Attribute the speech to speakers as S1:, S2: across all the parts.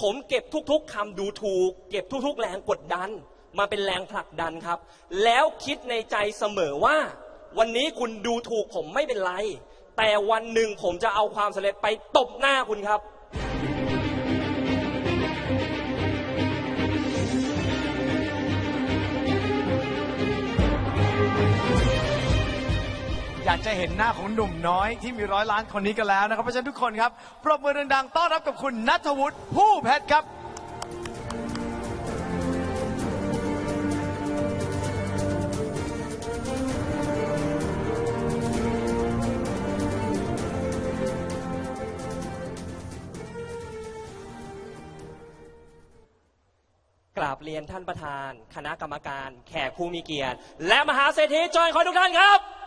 S1: ผมเก็บทุกๆคำดูถูก เก็บทุกๆ แรงกดดัน มาเป็นแรงผลักดันครับ แล้วคิดในใจเสมอว่า วันนี้คุณดูถูกผมไม่เป็นไร แต่วันหนึ่งผมจะเอาความสำเร็จไปตบหน้าคุณครับ
S2: อยากจะเห็นหน้าของหนุ่มน้อยที่มีร้อยล้านคนนี้กันแล้วนะครับเพราะฉะนั้นทุกคนครับปรบมือดังๆต้อนรับกับคุณนัทวุฒิผู้เพชรครับ
S1: กราบเรียนท่านประธาน คณะกรรมการ แขกผู้มีเกียรติ และมหาเศรษฐีจอยคอยทุกท่านครับ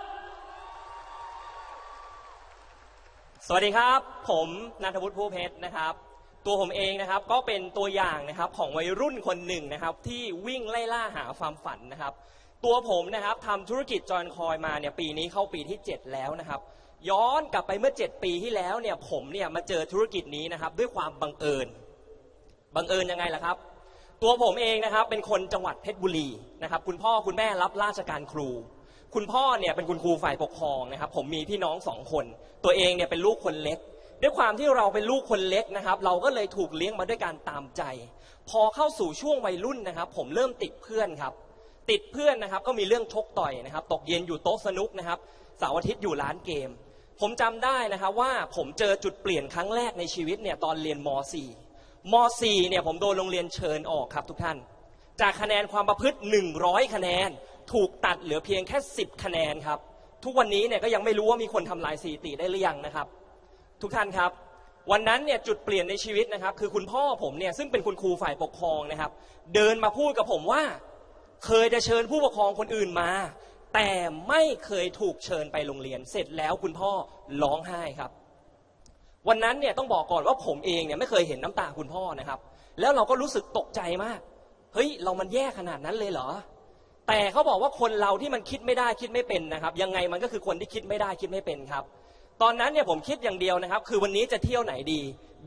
S1: วัสดีครับ ผมนันทวุฒิผู้เพชรนะครับ ตัวผมเองนะครับก็เป็นตัวอย่างนะครับของวัยรุ่นคนหนึ่งนะครับ ที่วิ่งไล่ล่าหาความฝันนะครับ ตัวผมนะครับทำธุรกิจจอยคอยมาเนี่ยปีนี้เข้าปีที่ 7 แล้วนะครับ ย้อนกลับไปเมื่อ 7 ปีที่แล้วเนี่ยผมเนี่ยมาเจอธุรกิจนี้นะครับด้วยความบังเอิญบังเอิญยังไงล่ะครับ ตัวผมเองนะครับเป็นคนจังหวัดเพชรบุรีนะครับ คุณพ่อคุณแม่รับราชการครู คุณพ่อเนี่ยเป็นคุณครูฝ่ายปกครองนะครับ ผมมีพี่น้องสองคน ตัวเองเนี่ยเป็นลูกคนเล็ก ด้วยความที่เราเป็นลูกคนเล็กนะครับ เราก็เลยถูกเลี้ยงมาด้วยการตามใจ พอเข้าสู่ช่วงวัยรุ่นนะครับ ผมเริ่มติดเพื่อนครับ ติดเพื่อนนะครับก็มีเรื่องชกต่อยนะครับ ตกเย็นอยู่โต๊ะสนุกนะครับเสาร์อาทิตย์อยู่ร้านเกม ผมจำได้นะครับว่าผมเจอจุดเปลี่ยนครั้งแรกในชีวิตเนี่ยตอนเรียนม .4 ม .4 เนี่ยผมโดนโรงเรียนเชิญออกครับทุกท่าน จากคะแนนความประพฤติ 100 คะแนน ถูกตัดเหลือเพียงแค่ 10 คะแนนครับ ทุกวันนี้เนี่ยก็ยังไม่รู้ว่ามีคนทำลายสถิติได้หรือยังนะครับ ทุกท่านครับ วันนั้นเนี่ยจุดเปลี่ยนในชีวิตนะครับ คือคุณพ่อผมเนี่ยซึ่งเป็นคุณครูฝ่ายปกครองนะครับ เดินมาพูดกับผมว่า เคยจะเชิญผู้ปกครองคนอื่นมา แต่ไม่เคยถูกเชิญไปโรงเรียน เสร็จแล้วคุณพ่อร้องไห้ครับ วันนั้นเนี่ยต้องบอกก่อนว่าผมเองเนี่ยไม่เคยเห็นน้ำตาคุณพ่อนะครับ แล้วเราก็รู้สึกตกใจมาก เฮ้ย เรามันแย่ขนาดนั้นเลยเหรอ แต่เขาบอกว่าคนเราที่มันคิดไม่ได้คิดไม่เป็นนะครับยังไงมันก็คือคนที่คิดไม่ได้คิดไม่เป็นครับ ตอนนั้นเนี่ยผมคิดอย่างเดียวนะครับ คือวันนี้จะเที่ยวไหนดี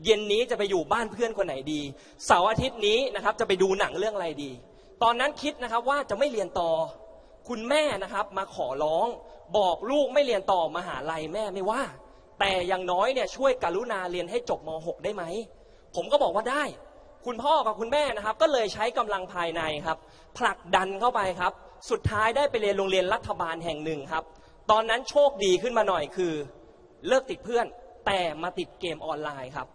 S1: เย็นนี้จะไปอยู่บ้านเพื่อนคนไหนดีเสาร์อาทิตย์นี้นะครับจะไปดูหนังเรื่องอะไรดี ตอนนั้นคิดนะครับว่าจะไม่เรียนต่อ คุณแม่นะครับมาขอร้องบอกลูกไม่เรียนต่อมหาลัยแม่ไม่ว่า แต่อย่างน้อยเนี่ยช่วยกรุณาเรียนให้จบม .6 ได้ไหมผมก็บอกว่าได้ คุณพ่อกับคุณแม่นะครับ ก็เลยใช้กำลังภายในครับ ผลักดันเข้าไปครับ สุดท้ายได้ไปเรียนโรงเรียนรัฐบาลแห่งหนึ่งครับ ตอนนั้นโชคดีขึ้นมาหน่อยคือ เลิกติดเพื่อน แต่มาติดเกมออนไลน์ครับ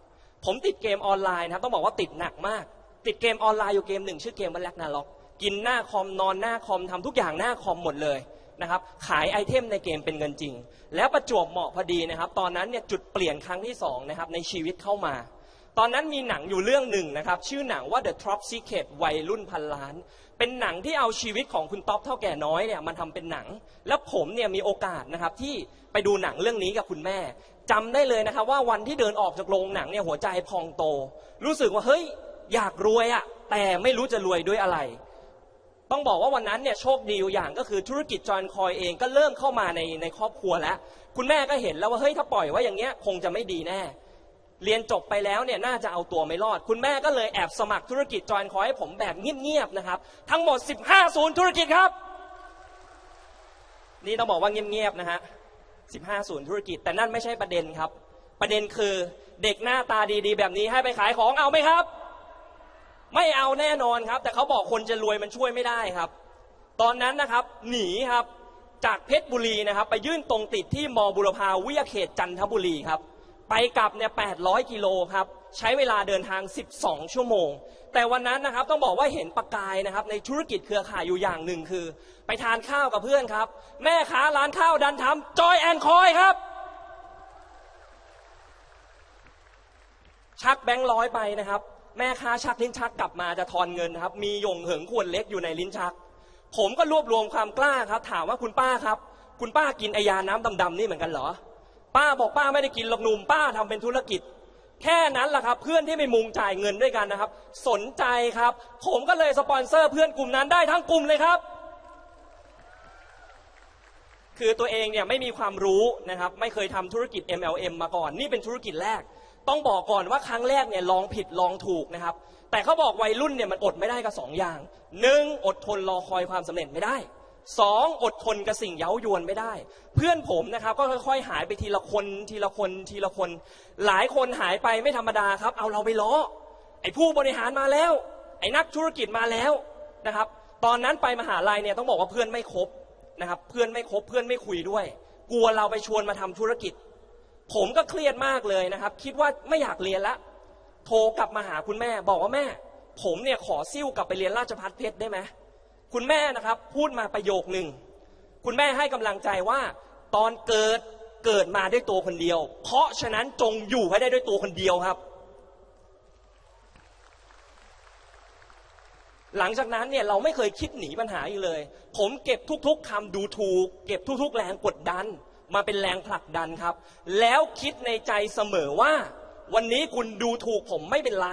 S1: ผมติดเกมออนไลน์นะครับ ต้องบอกว่าติดหนักมาก ติดเกมออนไลน์อยู่เกมหนึ่งชื่อเกมว่าแลกนาล็อก กินหน้าคอมนอนหน้าคอมทำทุกอย่างหน้าคอมหมดเลยนะครับขายไอเทมในเกมเป็นเงินจริง แล้วประจวบเหมาะพอดีนะครับ ตอนนั้นเนี่ยจุดเปลี่ยนครั้งที่สองนะครับในชีวิตเข้ามา ตอนนั้นมีหนังอยู่เรื่องหนึ่งนะครับ ชื่อหนังว่า The Top Secret วัยรุ่นพันล้าน เป็นหนังที่เอาชีวิตของคุณต๊อบเท่าแก่น้อยเนี่ยมาทำเป็นหนัง แล้วผมเนี่ยมีโอกาสนะครับที่ไปดูหนังเรื่องนี้กับคุณแม่จำได้เลยนะครับว่าวันที่เดินออกจากโรงหนังเนี่ยหัวใจพองโต รู้สึกว่าเฮ้ยอยากรวยอะแต่ไม่รู้จะรวยด้วยอะไร ต้องบอกว่าวันนั้นเนี่ยโชคดีอยู่อย่างก็คือธุรกิจจอยคอยเองก็เริ่มเข้ามาในในครอบครัวแล้ว คุณแม่ก็เห็นแล้วว่าเฮ้ยถ้าปล่อยไว้อย่างเงี้ยคงจะไม่ดีแน่ เรียนจบไปแล้วเนี่ยน่าจะเอาตัวไม่รอด คุณแม่ก็เลยแอบสมัครธุรกิจจอยคอยให้ผมแบบเงียบๆนะครับ ทั้งหมด 15 ศูนย์ธุรกิจครับ นี่ต้องบอกว่าเงียบๆนะฮะ 15 ศูนย์ธุรกิจ แต่นั่นไม่ใช่ประเด็นครับ ประเด็นคือเด็กหน้าตาดีๆ แบบนี้ให้ไปขายของเอาไหมครับ ไม่เอาแน่นอนครับ แต่เขาบอกคนจะรวยมันช่วยไม่ได้ครับ ตอนนั้นนะครับหนีครับจากเพชรบุรีนะครับ ไปยื่นตรงติดที่มบุรพาวิทยาเขตจันทบุรีครับ ไปกลับเนี่ย800 กิโลครับ ใช้เวลาเดินทาง 12 ชั่วโมง แต่วันนั้นนะครับต้องบอกว่าเห็นประกายนะครับ ในธุรกิจเครือข่ายอยู่อย่างหนึ่งคือ ไปทานข้าวกับเพื่อนครับ แม่ค้าร้านข้าวดันทำจอยแอนคอยครับ ชักแบงค์ร้อยไปนะครับ แม่ค้าชักลิ้นชักกลับมาจะทอนเงินครับ มีหยงเหิงขวดเล็กอยู่ในลิ้นชัก ผมก็รวบรวมความกล้าครับ ถามว่าคุณป้าครับ คุณป้ากินไอยาน้ำดำๆนี่เหมือนกันเหรอ ป้าบอกป้าไม่ได้กินหรอกหนุ่มป้าทำเป็นธุรกิจ แค่นั้นแหละครับ เพื่อนที่ไม่มุงจ่ายเงินด้วยกันนะครับ สนใจครับ ผมก็เลยสปอนเซอร์เพื่อนกลุ่มนั้นได้ทั้งกลุ่มเลยครับ คือตัวเองเนี่ยไม่มีความรู้นะครับ ไม่เคยทำธุรกิจ MLM มาก่อน นี่เป็นธุรกิจแรก ต้องบอกก่อนว่าครั้งแรกเนี่ยลองผิดลองถูกนะครับ แต่เขาบอกวัยรุ่นเนี่ยมันอดไม่ได้กับสองอย่างหนึ่งอดทนรอคอยความสำเร็จไม่ได้ สองอดทนกับสิ่งเย้ายวนไม่ได้ เพื่อนผมนะครับ ก็ค่อยๆ หายไปทีละคนทีละคนทีละคน หลายคนหายไปไม่ธรรมดาครับ เอาเราไปล้อ ไอ้ผู้บริหารมาแล้ว ไอ้นักธุรกิจมาแล้วนะครับ ตอนนั้นไปมหาลัยเนี่ยต้องบอกว่าเพื่อนไม่ครบนะครับ เพื่อนไม่ครบเพื่อนไม่คุยด้วย กลัวเราไปชวนมาทำธุรกิจ ผมก็เครียดมากเลยนะครับ คิดว่าไม่อยากเรียนละโทรกลับมาหาคุณแม่ บอกว่าแม่ ผมเนี่ยขอซิ่วกลับไปเรียนราชพัฒเพชรได้ไหม คุณแม่นะครับพูดมาประโยคหนึ่งคุณแม่ให้กำลังใจว่า ตอนเกิดเกิดมาด้วยตัวคนเดียว เพราะฉะนั้นจงอยู่ให้ได้ด้วยตัวคนเดียวครับ หลังจากนั้นเนี่ยเราไม่เคยคิดหนีปัญหาอีกเลย ผมเก็บทุกๆคำดูถูก เก็บทุกๆแรงกดดัน มาเป็นแรงผลักดันครับ แล้วคิดในใจเสมอว่า วันนี้คุณดูถูกผมไม่เป็นไร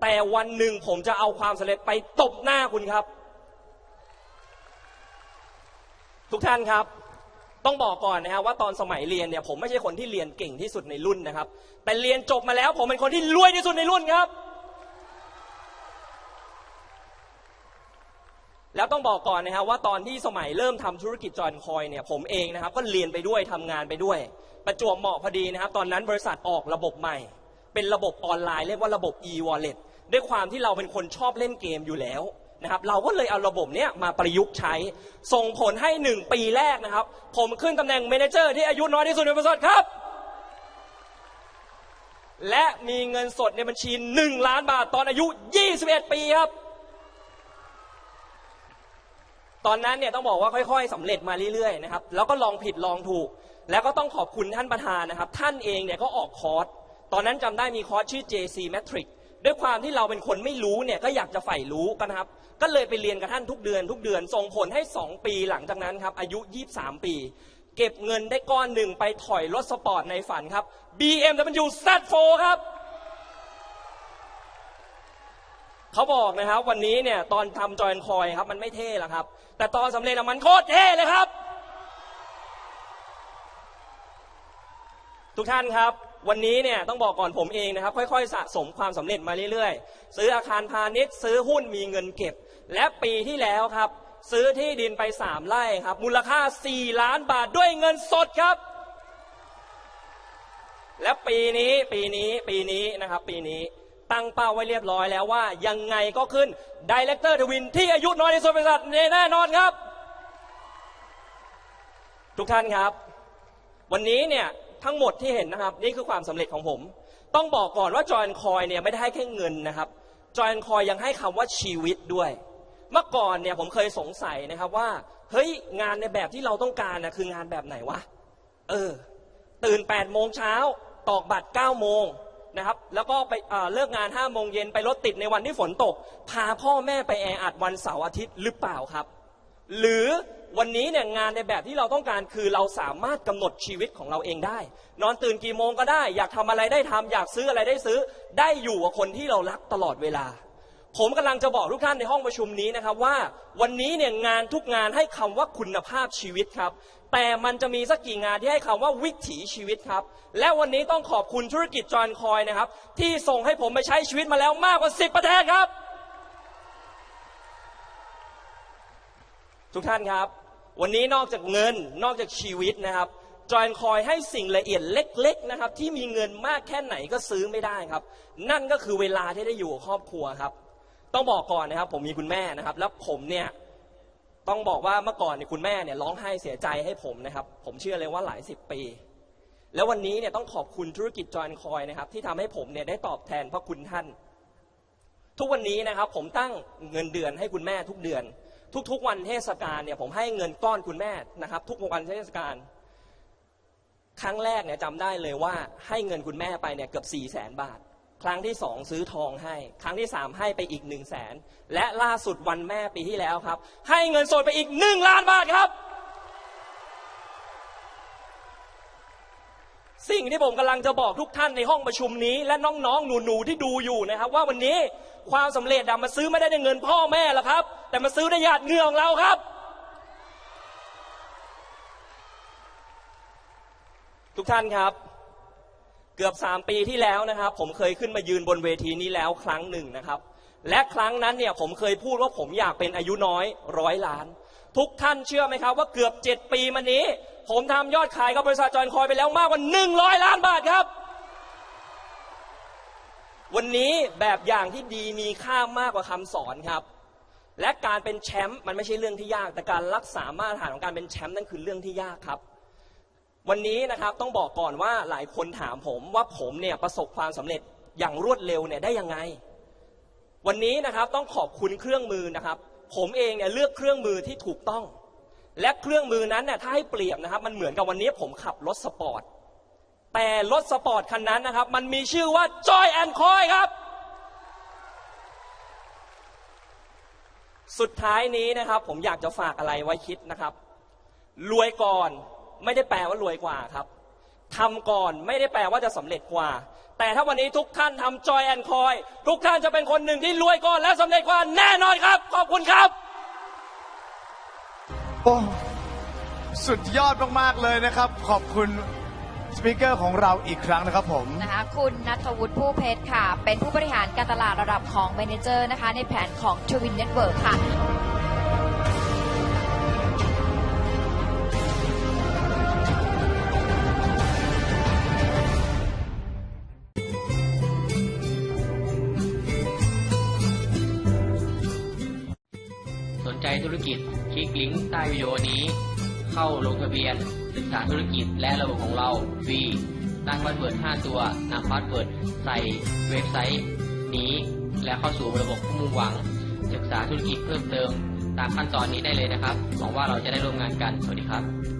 S1: แต่วันหนึ่งผมจะเอาความสำเร็จไปตบหน้าคุณครับ ทุกท่านครับ ต้องบอกก่อนนะครับว่าตอนสมัยเรียนเนี่ยผมไม่ใช่คนที่เรียนเก่งที่สุดในรุ่นนะครับ แต่เรียนจบมาแล้ว ผมเป็นคนที่รวยที่สุดในรุ่นครับ แล้วต้องบอกก่อนนะครับว่าตอนที่สมัยเริ่มทำธุรกิจจอยคอยเนี่ยผมเองนะครับ ก็เรียนไปด้วยทำงานไปด้วย ประจวบเหมาะพอดีนะครับ ตอนนั้นบริษัทออกระบบใหม่ เป็นระบบออนไลน์เรียกว่าระบบ e-wallet ด้วยความที่เราเป็นคนชอบเล่นเกมอยู่แล้ว นะครับเราก็เลยเอาระบบเนี้ยมาประยุกต์ใช้ ส่งผลให้หนึ่งปีแรกนะครับ ผมขึ้นตำแหน่งเมนเจอร์ที่อายุน้อยที่สุดในบริษัทครับ และมีเงินสดในบัญชี 1 ล้านบาทตอนอายุ 21 ปีครับ ตอนนั้นเนี่ยต้องบอกว่าค่อย ๆสำเร็จมาเรื่อยๆนะครับแล้วก็ลองผิดลองถูก แล้วก็ต้องขอบคุณท่านประธานนะครับ ท่านเองเนี่ยก็ออกคอร์สตอนนั้นจำได้มีคอร์สชื่อ JC Matrix ด้วยความที่เราเป็นคนไม่รู้เนี่ยก็อยากจะใฝ่รู้กันครับ ก็เลยไปเรียนกับท่านทุกเดือน ทุกเดือนส่งผลให้ 2 ปีหลังจากนั้นครับ อายุ 23 ปี เก็บเงินได้ก้อนหนึ่งไปถอยรถสปอร์ตในฝันครับ BMW Z4 ครับเขาบอกนะครับ วันนี้เนี่ยตอนทำจอยคอยครับ มันไม่เท่หรอกครับ แต่ตอนสำเร็จมันโคตรเท่เลยครับ ทุกท่านครับ วันนี้เนี่ยต้องบอกก่อนผมเองนะครับ ค่อยๆ สะสมความสำเร็จมาเรื่อยๆ ซื้ออาคารพาณิชย์ ซื้อหุ้นมีเงินเก็บ และปีที่แล้วครับ ซื้อที่ดินไป 3ไร่ครับ มูลค่า 4 ล้านบาทด้วยเงินสดครับ และปีนี้ปีนี้ปีนี้นะครับ ปีนี้ตั้งเป้าไว้เรียบร้อยแล้วว่ายังไงก็ขึ้นดีเลกเตอร์ทวินที่อายุน้อยที่สุดในบริษัทแน่นอนครับ ทุกท่านครับ วันนี้เนี่ย ทั้งหมดที่เห็นนะครับ นี่คือความสำเร็จของผม ต้องบอกก่อนว่าจอยคอยเนี่ยไม่ได้ให้แค่เงินนะครับจอยคอยยังให้คำว่าชีวิตด้วย เมื่อก่อนเนี่ยผมเคยสงสัยนะครับว่า เฮ้ยงานในแบบที่เราต้องการนะคืองานแบบไหนวะเออ ตื่น8โมงเช้าตอกบัตร9โมงนะครับ แล้วก็ไปเเลิกงาน5โมงเย็นไปรถติดในวันที่ฝนตก พาพ่อแม่ไปแออัดวันเสาร์อาทิตย์หรือเปล่าครับ หรือ วันนี้เนี่ยงานในแบบที่เราต้องการคือเราสามารถกำหนดชีวิตของเราเองได้ นอนตื่นกี่โมงก็ได้ อยากทำอะไรได้ทำอยากซื้ออะไรได้ซื้อ ได้อยู่กับคนที่เรารักตลอดเวลา ผมกำลังจะบอกทุกท่านในห้องประชุมนี้นะครับว่า วันนี้เนี่ยงานทุกงานให้คำว่าคุณภาพชีวิตครับ แต่มันจะมีสักกี่งานที่ให้คำว่าวิถีชีวิตครับ และวันนี้ต้องขอบคุณธุรกิจจอยคอยนะครับที่ส่งให้ผมไปใช้ชีวิตมาแล้วมากกว่า 10 ประเทศครับ ทุกท่านครับ วันนี้นอกจากเงินนอกจากชีวิตนะครับจอยคอยให้สิ่งละเอียดเล็ก ๆนะครับ ที่มีเงินมากแค่ไหนก็ซื้อไม่ได้ครับ นั่นก็คือเวลาที่ได้อยู่กับครอบครัวครับ ต้องบอกก่อนนะครับ ผมมีคุณแม่นะครับ แล้วผมเนี่ยต้องบอกว่าเมื่อก่อนเนี่ยคุณแม่เนี่ยร้องไห้เสียใจให้ผมนะครับ ผมเชื่อเลยว่าหลายสิบปี แล้ววันนี้เนี่ยต้องขอบคุณธุรกิจจอยคอยนะครับ ที่ทำให้ผมเนี่ยได้ตอบแทนพระคุณท่าน ทุกวันนี้นะครับ ผมตั้งเงินเดือนให้คุณแม่ทุกเดือน ทุกๆ วันเทศกาลเนี่ยผมให้เงินก้อนคุณแม่นะครับ ทุกวันเทศกาลครั้งแรกเนี่ยจำได้เลยว่าให้เงินคุณแม่ไปเนี่ยเกือบ4ี่แสนบาท ครั้งที่สองซื้อทองให้ ครั้งที่สามให้ไปอีกหนึ่งแสนและล่าสุดวันแม่ปีที่แล้วครับ ให้เงินสดไปอีกหนึ่งล้านบาทครับ สิ่งที่ผมกำลังจะบอกทุกท่านในห้องประชุมนี้ และน้องๆ หนูๆ ที่ดูอยู่นะครับ ว่าวันนี้ความสำเร็จอะมาซื้อไม่ได้ด้วยเงินพ่อแม่หรอกครับ แต่มาซื้อได้หยาดเงื่อของเราครับ ทุกท่านครับ เกือบ3ปีที่แล้วนะครับ ผมเคยขึ้นมายืนบนเวทีนี้แล้วครั้งหนึ่งนะครับ และครั้งนั้นเนี่ยผมเคยพูดว่าผมอยากเป็นอายุน้อยร้อยล้าน ทุกท่านเชื่อไหมครับ ว่าเกือบ 7 ปีมานี้ ผมทำยอดขายกับบริษัทจอยคอยไปแล้วมากกว่า 100 ล้านบาทครับ วันนี้แบบอย่างที่ดีมีค่ามากกว่าคำสอนครับ และการเป็นแชมป์มันไม่ใช่เรื่องที่ยาก แต่การรักษามาตรฐานของการเป็นแชมป์นั่นคือเรื่องที่ยากครับ วันนี้นะครับต้องบอกก่อนว่าหลายคนถามผมว่าผมเนี่ยประสบความสำเร็จอย่างรวดเร็วเนี่ยได้ยังไงวันนี้นะครับต้องขอบคุณเครื่องมือนะครับ ผมเองเนี่ยเลือกเครื่องมือที่ถูกต้อง และเครื่องมือนั้นเนี่ยถ้าให้เปรียบนะครับ มันเหมือนกับวันนี้ผมขับรถสปอร์ต แต่รถสปอร์ตคันนั้นนะครับ มันมีชื่อว่า Joy and Coy ครับ สุดท้ายนี้นะครับ ผมอยากจะฝากอะไรไว้คิดนะครับ รวยก่อนไม่ได้แปลว่ารวยกว่าครับทำก่อนไม่ได้แปลว่าจะสำเร็จกว่า แต่ถ้าวันนี้ทุกท่านทำ Joy and Coy ทุกท่านจะเป็นคนหนึ่งที่รวยก่อนและสำเร็จกว่าแน่นอนครับ ขอบคุณครับ
S2: โอ้สุดยอดมาก ๆ เลยนะครับ ขอบคุณสปีกเกอร์ของเราอีกครั้งนะครับผม
S3: นะคะคุณนัทวุฒิผู้เพชรค่ะ เป็นผู้บริหารการตลาดระดับของเมเนเจอร์นะคะ ในแผนของ Twin Network ค่ะ
S4: นใจธุรกิจ คลิกลิงก์ใต้วิดีโอนี้ เข้าลงทะเบียน ศึกษาธุรกิจและระบบของเราฟรีตั้งพาสเวิร์ด5 ตัวนำพาสเวิร์ดใส่เว็บไซต์นี้ และเข้าสู่ระบบผู้มุ่งหวัง ศึกษาธุรกิจเพิ่มเติม ตามขั้นตอนนี้ได้เลยนะครับหวังว่าเราจะได้ร่วมงานกัน สวัสดีครับ